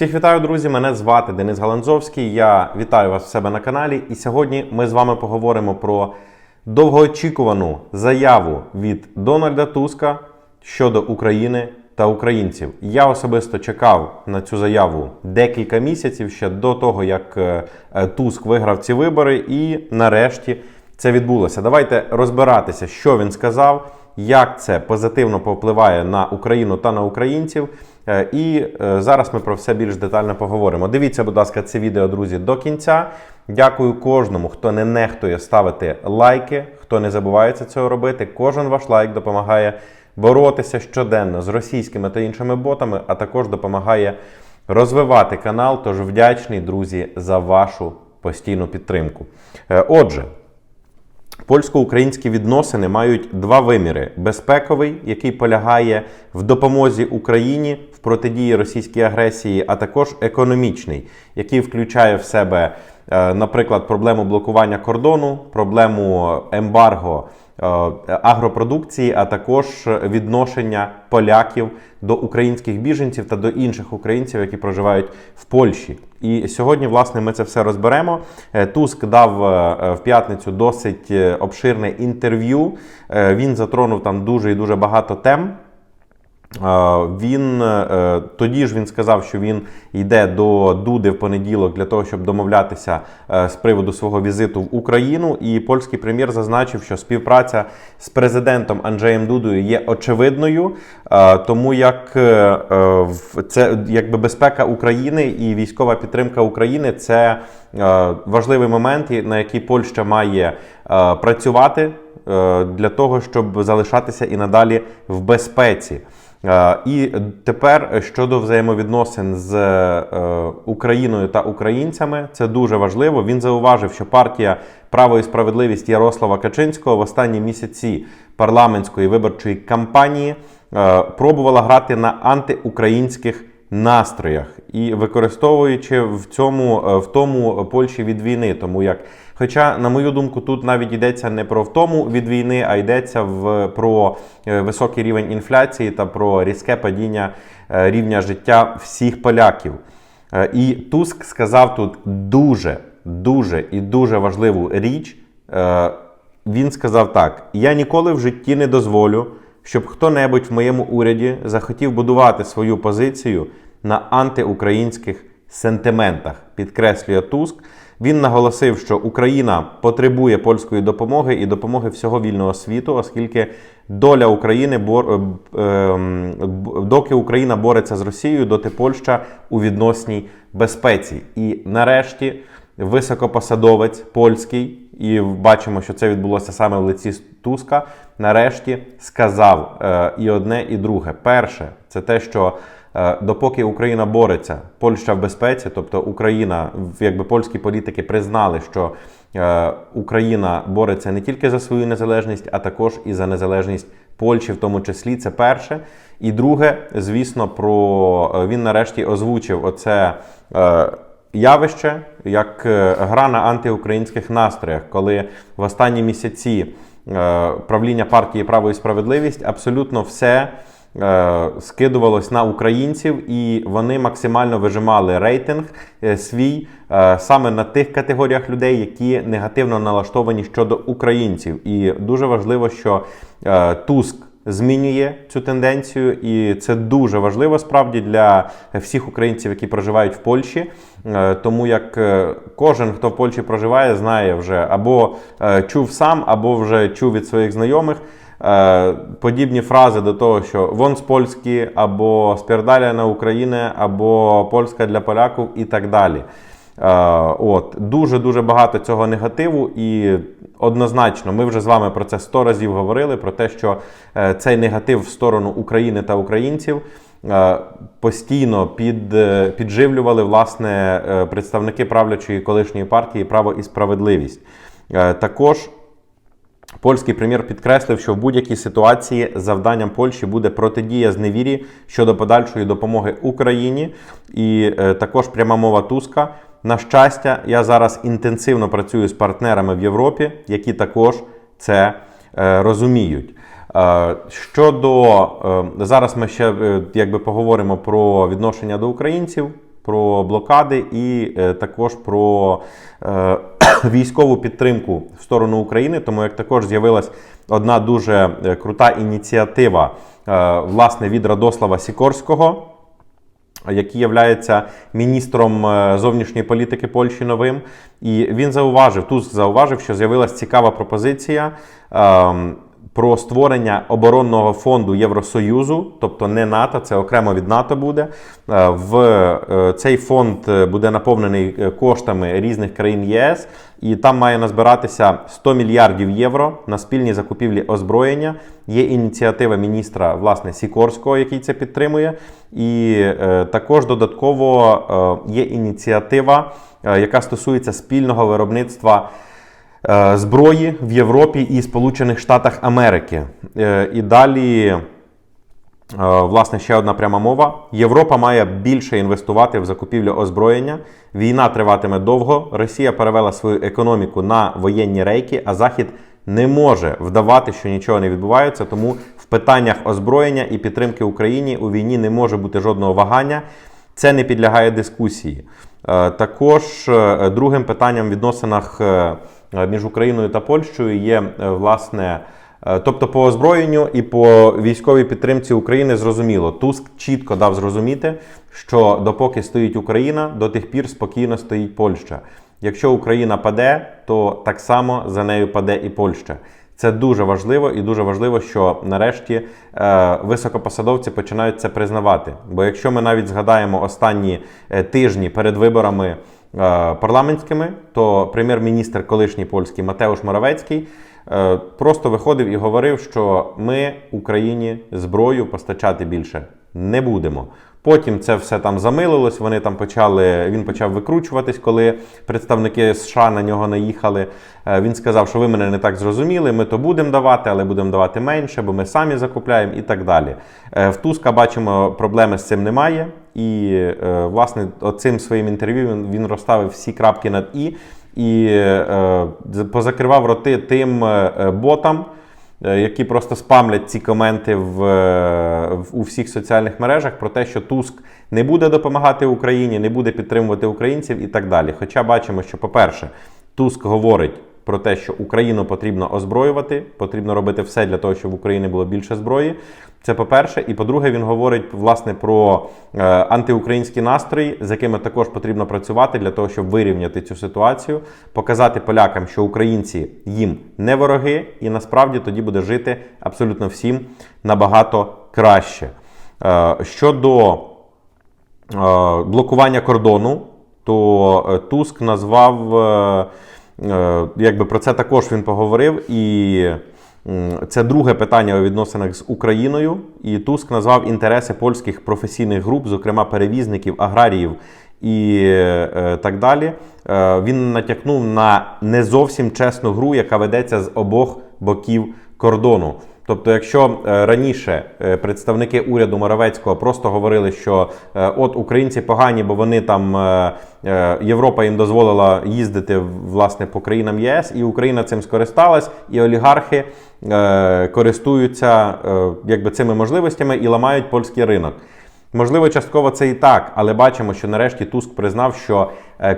Всіх вітаю, друзі! Мене звати Денис Галанзовський. Я вітаю вас в себе на каналі. І сьогодні ми з вами поговоримо про довгоочікувану заяву від Дональда Туска щодо України та українців. Я особисто чекав на цю заяву декілька місяців ще до того, як е, е, Туск виграв ці вибори, і нарешті це відбулося. Давайте розбиратися, що він сказав, як це позитивно повпливає на Україну та на українців. Е, І е, зараз ми про все більш детально поговоримо. Дивіться, будь ласка, це відео, друзі, до кінця. Дякую кожному, хто не нехтує ставити лайки, хто не забувається цього робити. Кожен ваш лайк допомагає боротися щоденно з російськими та іншими ботами, а також допомагає розвивати канал. Тож вдячний, друзі, за вашу постійну підтримку. Е, Отже. Польсько-українські відносини мають два виміри: безпековий, який полягає в допомозі Україні в протидії російській агресії, а також економічний, який включає в себе, е, наприклад, проблему блокування кордону, проблему ембарго агропродукції, а також відношення поляків до українських біженців та до інших українців, які проживають в Польщі. І сьогодні, власне, ми це все розберемо. Е, Туск дав е, в п'ятницю досить е, обширне інтерв'ю. Е, Він затронув там дуже і дуже багато тем. Він е, тоді ж він сказав, що він йде до Дуди в понеділок для того, щоб домовлятися е, з приводу свого візиту в Україну. І польський прем'єр зазначив, що співпраця з президентом Анджеєм Дудою є очевидною, е, тому як це якби безпека України і військова підтримка України це важливий момент, на який Польща має працювати для того, щоб залишатися і надалі в безпеці. Е, І тепер щодо взаємовідносин з е, Україною та українцями, це дуже важливо. Він зауважив, що партія Право і справедливість Ярослава Качинського в останні місяці парламентської виборчої кампанії е, пробувала грати на антиукраїнських настроях і використовуючи в цьому в тому Польщі від війни, тому як. Хоча, на мою думку, тут навіть йдеться не про втому від війни, а йдеться в про е, високий рівень інфляції та про різке падіння е, рівня життя всіх поляків. Е, І Туск сказав тут дуже, дуже і дуже важливу річ. Він сказав так: я ніколи в житті не дозволю, щоб хто-небудь в моєму уряді захотів будувати свою позицію на антиукраїнських сентиментах, підкреслює Туск. Він наголосив, що Україна потребує польської допомоги і допомоги всього вільного світу, оскільки доля України бор... е, ем, доки Україна бореться з Росією, доти Польща у відносній безпеці. І нарешті високопосадовець польський, і бачимо, що це відбулося саме в лиці Туска. Нарешті сказав е, і одне, і друге. Перше, це те, що допоки Україна бореться, Польща в безпеці, тобто Україна, якби польські політики признали, що е, Україна бореться не тільки за свою незалежність, а також і за незалежність Польщі, в тому числі. Це перше. І друге, звісно, про е, він нарешті озвучив оце. Е, явище, як е, гра на антиукраїнських настроях, коли в останні місяці е, правління партії Право і справедливість абсолютно все е, скидувалось на українців, і вони максимально вижимали рейтинг е, свій е, саме на тих категоріях людей, які негативно налаштовані щодо українців. І дуже важливо, що е, Туск змінює цю тенденцію, і це дуже важливо справді для всіх українців, які проживають в Польщі. Е, Тому як е, кожен, хто в Польщі проживає, знає вже або е, чув сам, або вже чув від своїх знайомих. Е, Подібні фрази до того, що вон з польські, або спірдаля на Україні, або польська для поляків і так далі. Е, От дуже дуже багато цього негативу, і однозначно, ми вже з вами про це сто разів говорили: про те, що е, цей негатив в сторону України та українців постійно під, підживлювали власне представники правлячої колишньої партії Право і справедливість. Також Польський прем'єр підкреслив, що в будь-якій ситуації завданням Польщі буде протидія зневірі щодо подальшої допомоги Україні, і е, також пряма мова Туска. На щастя, я зараз інтенсивно працюю з партнерами в Європі, які також це е, розуміють. Е, Щодо е, зараз ми ще е, якби поговоримо про відношення до українців. про блокади і е, також про е, військову підтримку в сторону України. Тому як також з'явилась одна дуже е, крута ініціатива е, власне від Радослава Сікорського який є міністром е, зовнішньої політики Польщі новим. І він зауважив, тут зауважив, що з'явилася цікава пропозиція. ем, Про створення оборонного фонду Євросоюзу, тобто не НАТО, це окремо від НАТО буде. Е, В е, цей фонд е, буде наповнений коштами різних країн ЄС, і там має назбиратися 100 мільярдів євро на спільні закупівлі озброєння. Є ініціатива міністра власне Сікорського, який це підтримує. І також додатково є ініціатива, яка стосується спільного виробництва. Е, Зброї в Європі і Сполучених Штатах Америки. Е, І далі, е, власне, ще одна пряма мова. Європа має більше інвестувати в закупівлю озброєння. Війна триватиме довго. Росія перевела свою економіку на воєнні рейки, а Захід не може вдавати, що нічого не відбувається. Тому в питаннях озброєння і підтримки Україні у війні не може бути жодного вагання. Це не підлягає дискусії. Також другим питанням в відносинах між Україною та Польщею є е, власне. е, Тобто по озброєнню і по військовій підтримці України зрозуміло. Туск чітко дав зрозуміти, що допоки стоїть Україна, до тих пір спокійно стоїть Польща. Якщо Україна паде, то так само за нею паде і Польща. Це дуже важливо і дуже важливо, що нарешті е, високопосадовці починають це признавати. Бо якщо ми навіть згадаємо останні е, тижні перед виборами е, парламентськими, то прем'єр-міністр колишній польський Матеуш Моравецький е, просто виходив і говорив, що ми Україні зброю постачати більше не будемо. Потім це все там замилилось. Вони там почали. Він почав викручуватись, коли представники США на нього наїхали. Е, Він сказав, що ви мене не так зрозуміли. Ми то будемо давати, але будемо давати менше, бо ми самі закупляємо і так далі. Е, В Туска бачимо, проблеми з цим немає. І е, власне цим своїм інтерв'ю він, розставив всі крапки над і і е, позакривав роти тим е, ботам. Які просто спамлять ці коменти в, в у всіх соціальних мережах про те, що Туск не буде допомагати Україні, не буде підтримувати українців і так далі. Хоча бачимо, що, по-перше, Туск говорить про те, що Україну потрібно озброювати, потрібно робити все для того, щоб в Україні було більше зброї. Це по-перше, і по-друге, він говорить власне про е, антиукраїнські настрої, з якими також потрібно працювати для того, щоб вирівняти цю ситуацію, показати полякам, що українці їм не вороги, і насправді тоді буде жити абсолютно всім набагато краще. Е, щодо е, блокування кордону, то е, Туск назвав, е, якби про це також він поговорив і. Це друге питання у відносинах з Україною, і Туск назвав інтереси польських професійних груп, зокрема перевізників, аграріїв і е, так далі. Е, він натякнув на не зовсім чесну гру, яка ведеться з обох боків кордону. Тобто, якщо е, раніше е, представники уряду Моравецького просто говорили, що е, от українці погані, бо вони там Європа їм дозволила їздити власне по країнам ЄС, і Україна цим скористалась, і олігархи користуються якби цими можливостями і ламають польський ринок. Можливо, частково це і так, але бачимо, що нарешті Туск признав, що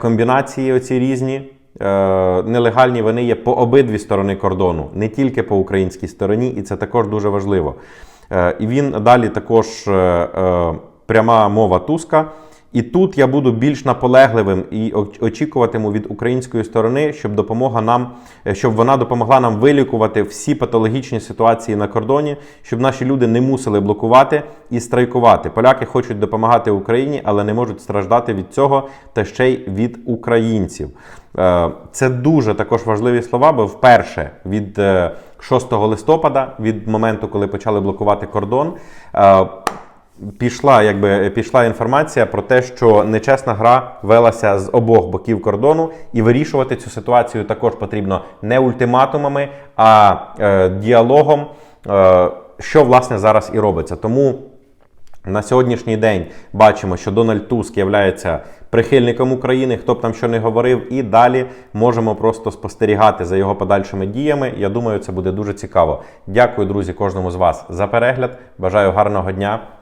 комбінації оці різні. Е, Нелегальні вони є по обидві сторони кордону, не тільки по українській стороні, і це також дуже важливо. Е, І він далі також е, пряма мова Туска. І тут я буду більш наполегливим і очікуватиму від української сторони, щоб допомога нам, е, щоб вона допомогла нам вилікувати всі патологічні ситуації на кордоні, щоб наші люди не мусили блокувати і страйкувати. Поляки хочуть допомагати Україні, але не можуть страждати від цього та ще й від українців. Е, Це дуже також важливі слова, бо вперше від е, 6 листопада, від моменту, коли почали блокувати кордон. Пішла, якби пішла інформація про те, що нечесна гра велася з обох боків кордону, і вирішувати цю ситуацію також потрібно не ультиматумами, а е, діалогом, е, що власне зараз і робиться. Тому на сьогоднішній день бачимо, що Дональд Туск є прихильником України, хто б там що не говорив, і далі можемо просто спостерігати за його подальшими діями. Я думаю, це буде дуже цікаво. Дякую, друзі, кожному з вас за перегляд. Бажаю гарного дня